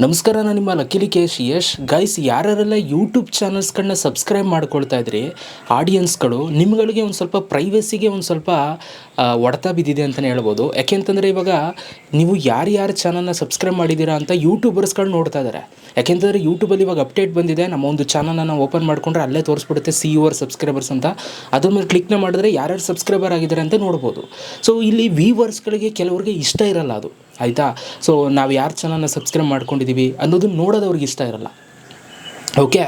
ನಮಸ್ಕಾರ, ನಾನು ನಿಮ್ಮ ಲಕಿಲಿ ಕೇಶ್ ಯಶ್. ಗೈಸ್ ಯಾರ್ಯಾರೆಲ್ಲ ಯೂಟ್ಯೂಬ್ ಚಾನಲ್ಸ್ಗಳನ್ನ ಸಬ್ಸ್ಕ್ರೈಬ್ ಮಾಡ್ಕೊಳ್ತಾ ಇದ್ರಿ ಆಡಿಯನ್ಸ್ಗಳು ನಿಮ್ಗಳಿಗೆ ಒಂದು ಸ್ವಲ್ಪ ಪ್ರೈವಸಿಗೆ ಒಂದು ಸ್ವಲ್ಪ ಒಡತ ಬಿದ್ದಿದೆ ಅಂತಲೇ ಹೇಳ್ಬೋದು. ಯಾಕೆಂತಂದರೆ ಇವಾಗ ನೀವು ಯಾರ್ಯಾರ ಚಾನಲ್ನ ಸಬ್ಸ್ಕ್ರೈಬ್ ಮಾಡಿದ್ದೀರಾ ಅಂತ ಯೂಟ್ಯೂಬರ್ಸ್ಗಳು ನೋಡ್ತಾ ಇದ್ದಾರೆ ಯಾಕೆಂತಂದರೆ ಯೂಟ್ಯೂಬಲ್ಲಿ ಇವಾಗ ಅಪ್ಡೇಟ್ ಬಂದಿದೆ, ನಮ್ಮ ಒಂದು ಚಾನಲ್ನ ನಾವು ಓಪನ್ ಮಾಡಿಕೊಂಡ್ರೆ ಅಲ್ಲೇ ತೋರಿಸ್ಬಿಡುತ್ತೆ ಸಿ ಯುವರ್ ಸಬ್ಸ್ಕ್ರೈಬರ್ಸ್ ಅಂತ. ಅದ್ರ ಮೇಲೆ ಕ್ಲಿಕ್ನ ಮಾಡಿದ್ರೆ ಯಾರ್ಯಾರು ಸಬ್ಸ್ಕ್ರೈಬರ್ ಆಗಿದ್ದಾರೆ ಅಂತ ನೋಡ್ಬೋದು. ಸೊ ಇಲ್ಲಿ ವ್ಯೂವರ್ಸ್ಗಳಿಗೆ ಕೆಲವರಿಗೆ ಇಷ್ಟ ಇರಲ್ಲ ಅದು. ಆಯಿತಾ? ಸೊ ನಾವು ಯಾರು ಚಾನಲ್ನ ಸಬ್ಸ್ಕ್ರೈಬ್ ಮಾಡ್ಕೊಂಡಿದ್ದೀವಿ ಅನ್ನೋದು ನೋಡೋದವ್ರಿಗೆ ಇಷ್ಟ ಇರಲ್ಲ. ಓಕೆ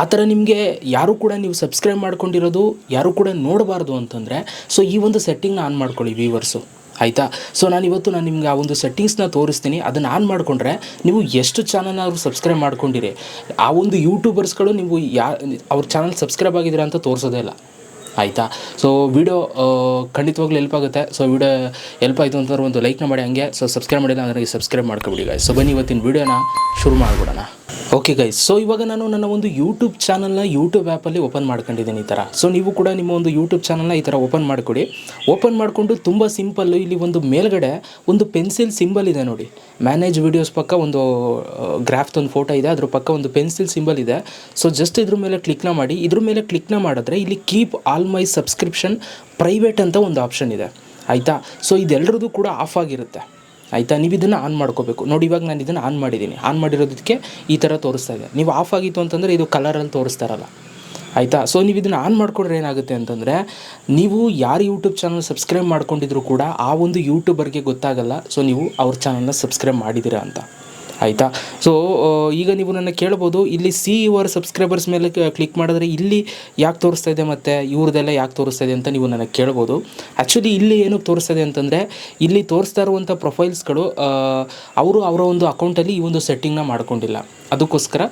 ಆ ಥರ ನಿಮಗೆ ಯಾರು ಕೂಡ ನೀವು ಸಬ್ಸ್ಕ್ರೈಬ್ ಮಾಡ್ಕೊಂಡಿರೋದು, ಯಾರು ಕೂಡ ನೋಡಬಾರ್ದು ಅಂತಂದರೆ ಸೊ ಈ ಒಂದು ಸೆಟ್ಟಿಂಗ್ನ ಆನ್ ಮಾಡ್ಕೊಳ್ಳಿ ವ್ಯೂವರ್ಸು ಆಯಿತಾ? ಸೊ ನಾನು ಇವತ್ತು ನಾನು ನಿಮ್ಗೆ ಆ ಒಂದು ಸೆಟ್ಟಿಂಗ್ಸ್ನ ತೋರಿಸ್ತೀನಿ. ಅದನ್ನು ಆನ್ ಮಾಡಿಕೊಂಡ್ರೆ ನೀವು ಎಷ್ಟು ಚಾನಲ್ನ ಅವರು ಸಬ್ಸ್ಕ್ರೈಬ್ ಮಾಡ್ಕೊಂಡಿರಿ, ಆ ಒಂದು ಯೂಟ್ಯೂಬರ್ಸ್ಗಳು ನೀವು ಯಾ ಅವ್ರ ಚಾನಲ್ ಸಬ್ಸ್ಕ್ರೈಬ್ ಆಗಿದ್ದೀರಾ ಅಂತ ತೋರಿಸೋದೇ ಇಲ್ಲ. ಆಯಿತಾ? ಸೊ ವಿಡಿಯೋ ಖಂಡಿತವಾಗ್ಲೂ ಹೆಲ್ಪ್ ಆಗುತ್ತೆ. ಸೊ ವಿಡಿಯೋ ಹೆಲ್ಪ್ ಆಯಿತು ಅಂತಂದ್ರೆ ಒಂದು ಲೈಕ್ನ ಮಾಡಿ ಹಂಗೆ. ಸೊ ಸಬ್ಸ್ಕ್ರೈಬ್ ಮಾಡಿಲ್ಲ ಅಂದರೆ ಸಬ್ಸ್ಕ್ರೈಬ್ ಮಾಡ್ಕೊಬಿಡಿ ಗಾಯ್ಸ್ ಸೊ ಬನ್ನಿ ಇವತ್ತಿನ ವಿಡಿಯೋನ ಶುರು ಮಾಡಿಬಿಡೋಣ. ಓಕೆ ಗೈಸ್ ಸೊ ಇವಾಗ ನಾನು ನನ್ನ ಒಂದು ಯೂಟ್ಯೂಬ್ ಚಾನಲ್ನ ಯೂಟ್ಯೂಬ್ ಆ್ಯಪಲ್ಲಿ ಓಪನ್ ಮಾಡ್ಕೊಂಡಿದ್ದೀನಿ ಈ ಥರ ಸೊ ನೀವು ಕೂಡ ನಿಮ್ಮ ಒಂದು ಯೂಟ್ಯೂಬ್ ಚಾನಲ್ನ ಈ ಥರ ಓಪನ್ ಮಾಡಿಕೊಡಿ. ಓಪನ್ ಮಾಡಿಕೊಂಡು ತುಂಬ ಸಿಂಪಲ್ಲು ಇಲ್ಲಿ ಒಂದು ಮೇಲ್ಗಡೆ ಒಂದು ಪೆನ್ಸಿಲ್ ಸಿಂಬಲ್ ಇದೆ ನೋಡಿ. ಮ್ಯಾನೇಜ್ ವೀಡಿಯೋಸ್ ಪಕ್ಕ ಒಂದು ಗ್ರಾಫ್ದೊಂದು ಫೋಟೋ ಇದೆ. ಅದ್ರ ಪಕ್ಕ ಒಂದು ಪೆನ್ಸಿಲ್ ಸಿಂಬಲ್ ಇದೆ. ಸೊ ಜಸ್ಟ್ ಇದ್ರ ಮೇಲೆ ಕ್ಲಿಕ್ನ ಮಾಡಿ. ಇದ್ರ ಮೇಲೆ ಕ್ಲಿಕ್ನ ಮಾಡಿದ್ರೆ ಇಲ್ಲಿ keep all my subscription private ಅಂತ ಒಂದು ಆಪ್ಷನ್ ಇದೆ. ಆಯಿತಾ? ಸೊ ಇದೆಲ್ಲರದು ಕೂಡ ಆಫ್ ಆಗಿರುತ್ತೆ. ಆಯಿತಾ? ನೀವು ಇದನ್ನು ಆನ್ ಮಾಡ್ಕೋಬೇಕು. ನೋಡಿ, ಇವಾಗ ನಾನು ಇದನ್ನು ಆನ್ ಮಾಡಿದ್ದೀನಿ. ಆನ್ ಮಾಡಿರೋದಕ್ಕೆ ಈ ಥರ ತೋರಿಸ್ತಾ ಇದೆ. ನೀವು ಆಫ್ ಆಗಿತ್ತು ಅಂತಂದರೆ ಇದು ಕಲರಲ್ಲಿ ತೋರಿಸ್ತಾರಲ್ಲ. ಆಯಿತಾ? ಸೊ ನೀವು ಇದನ್ನು ಆನ್ ಮಾಡ್ಕೊಂಡ್ರೆ ಏನಾಗುತ್ತೆ ಅಂತಂದರೆ, ನೀವು ಯಾರು ಯೂಟ್ಯೂಬ್ ಚಾನಲ್ ಸಬ್ಸ್ಕ್ರೈಬ್ ಮಾಡ್ಕೊಂಡಿದ್ರು ಕೂಡ ಆ ಒಂದು ಯೂಟ್ಯೂಬರ್ಗೆ ಗೊತ್ತಾಗಲ್ಲ. ಸೊ ನೀವು ಅವ್ರ ಚಾನಲ್ನ ಸಬ್ಸ್ಕ್ರೈಬ್ ಮಾಡಿದ್ದೀರಾ ಅಂತ. ಆಯಿತಾ? ಸೊ ಈಗ ನೀವು ನನ್ನ ಕೇಳ್ಬೋದು, ಇಲ್ಲಿ ಸಿ ಯುವರ್ ಸಬ್ಸ್ಕ್ರೈಬರ್ಸ್ ಮೇಲೆ ಕ್ಲಿಕ್ ಮಾಡಿದ್ರೆ ಇಲ್ಲಿ ಯಾಕೆ ತೋರಿಸ್ತಾ ಇದೆ ಮತ್ತು? ಇವ್ರದ್ದೆಲ್ಲ ಯಾಕೆ ತೋರಿಸ್ತಾ ಇದೆ ಅಂತ ನೀವು ನನಗೆ ಕೇಳ್ಬೋದು. ಆ್ಯಕ್ಚುಲಿ ಇಲ್ಲಿ ಏನಕ್ಕೆ ತೋರಿಸ್ತಾ ಇದೆ ಅಂತಂದರೆ, ಇಲ್ಲಿ ತೋರಿಸ್ತಾ ಇರುವಂಥ ಪ್ರೊಫೈಲ್ಸ್ಗಳು ಅವರು ಅವರ ಒಂದು ಅಕೌಂಟಲ್ಲಿ ಈ ಒಂದು ಸೆಟ್ಟಿಂಗ್ನ ಮಾಡ್ಕೊಂಡಿಲ್ಲ. ಅದಕ್ಕೋಸ್ಕರ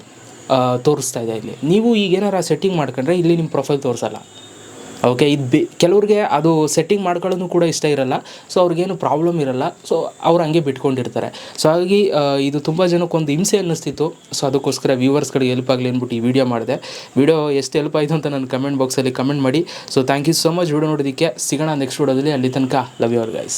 ತೋರಿಸ್ತಾ ಇದೆ ಇಲ್ಲಿ. ನೀವು ಈಗ ಆ ಸೆಟ್ಟಿಂಗ್ ಮಾಡ್ಕೊಂಡ್ರೆ ಇಲ್ಲಿ ನಿಮ್ಮ ಪ್ರೊಫೈಲ್ ತೋರಿಸಲ್ಲ. ಓಕೆ ಇದು ಬಿ, ಕೆಲವ್ರಿಗೆ ಅದು ಸೆಟ್ಟಿಂಗ್ ಮಾಡ್ಕೊಳ್ಳೋದು ಕೂಡ ಇಷ್ಟ ಇರಲ್ಲ. ಸೊ ಅವ್ರಿಗೇನು ಪ್ರಾಬ್ಲಮ್ ಇರಲ್ಲ. ಸೊ ಅವ್ರು ಹಂಗೆ ಬಿಟ್ಕೊಂಡಿರ್ತಾರೆ. ಸೊ ಹಾಗಾಗಿ ಇದು ತುಂಬ ಜನಕ್ಕೊಂದು ಹಿಂಸೆ ಅನ್ನಿಸ್ತಿತ್ತು. ಸೊ ಅದಕ್ಕೋಸ್ಕರ ವ್ಯೂವರ್ಸ್ಗಳಿಗೆ ಹೆಲ್ಪ್ ಆಗಲಿ ಅಂದ್ಬಿಟ್ಟು ಈ ವಿಡಿಯೋ ಮಾಡಿದೆ. ವಿಡಿಯೋ ಎಷ್ಟು ಹೆಲ್ಪ್ ಆಯಿತು ಅಂತ ನನ್ನ ಕಮೆಂಟ್ ಬಾಕ್ಸಲ್ಲಿ ಕಮೆಂಟ್ ಮಾಡಿ. So thank you so much video ನೋಡೋದಕ್ಕೆ ಸಿಗೋಣ ನೆಕ್ಸ್ಟ್ ವಿಡಿಯೋದಲ್ಲಿ ಅಲ್ಲಿ ತನಕ ಲವ್ ಯುವರ್ ಗೈಸ್